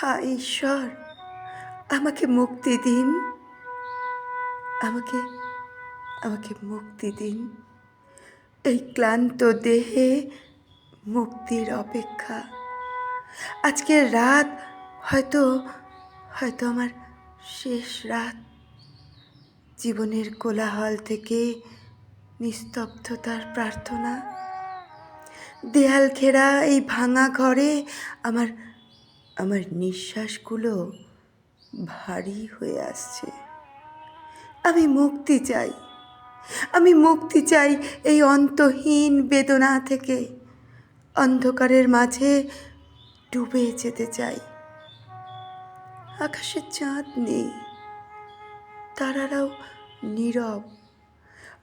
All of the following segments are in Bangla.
হায় ঈশ্বর। আমাকে মুক্তি দিন। আমাকে আমাকে মুক্তি দিন। এই ক্লান্ত দেহে মুক্তির অপেক্ষা। আজকের রাত হয়তো হয়তো আমার শেষ রাত। জীবনের কোলাহল থেকে নিস্তব্ধতার প্রার্থনা। দেয়াল ঘেরা এই ভাঙা ঘরে আমার আমার নিঃশ্বাসগুলো ভারী হয়ে আসছে। আমি মুক্তি চাই। আমি মুক্তি চাই এই অন্তহীন বেদনা থেকে। অন্ধকারের মাঝে ডুবে যেতে চাই। আকাশে চাঁদ নেই। তারারাও নীরব।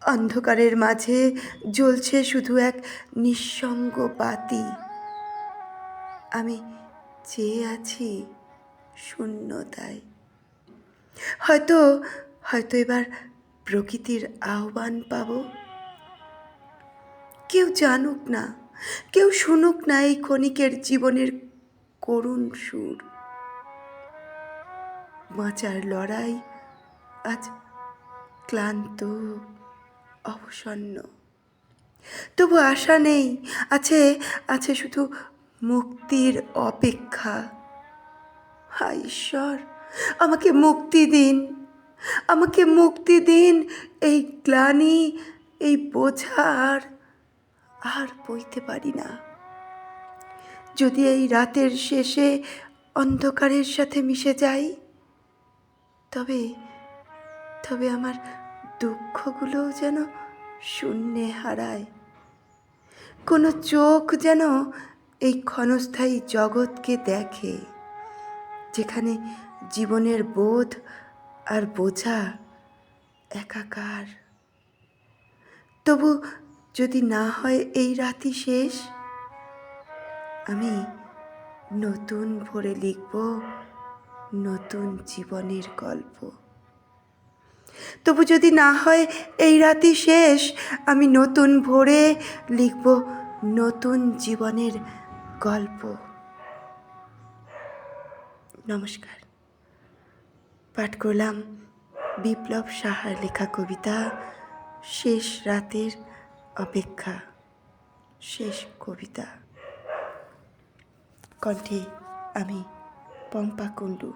অন্ধকারের মাঝে জ্বলছে শুধু এক নিঃসঙ্গ বাতি। আমি চেয়ে আছি শূন্যতায়। হয়তো হয়তো এবার প্রকৃতির আহ্বান পাব। কেউ জানুক না, কেউ শুনুক না এই ক্ষণিকের জীবনের করুণ সুর। বাঁচার লড়াই আজ ক্লান্ত, অবসন্ন। তবু আশা নেই, আছে আছে শুধু মুক্তির অপেক্ষা। ঈশ্বর, আমাকে মুক্তি দিন। আমাকে মুক্তি দিন এই গ্লানি, এই বোঝা আর আর বইতে পারি না। যদি এই রাতের শেষে অন্ধকারের সাথে মিশে যাই, তবে তবে আমার দুঃখগুলোও যেন শূন্যে হারায়। কোনো চোখ যেন এই ক্ষণস্থায়ী জগৎকে দেখে, যেখানে জীবনের বোধ আর বোঝা একাকার। তবু যদি না হয় এই রাতি শেষ? আমি নতুন ভরে লিখব নতুন জীবনের গল্প। তবু যদি না হয় এই রাতি শেষ, আমি নতুন ভোরে লিখব নতুন জীবনের গল্প। নমস্কার। পাঠ করলাম বিপ্লব সাহার লেখা কবিতা শেষ রাতের অপেক্ষা। শেষ কবিতা। কণ্ঠে আমি পম্পা কুণ্ডু।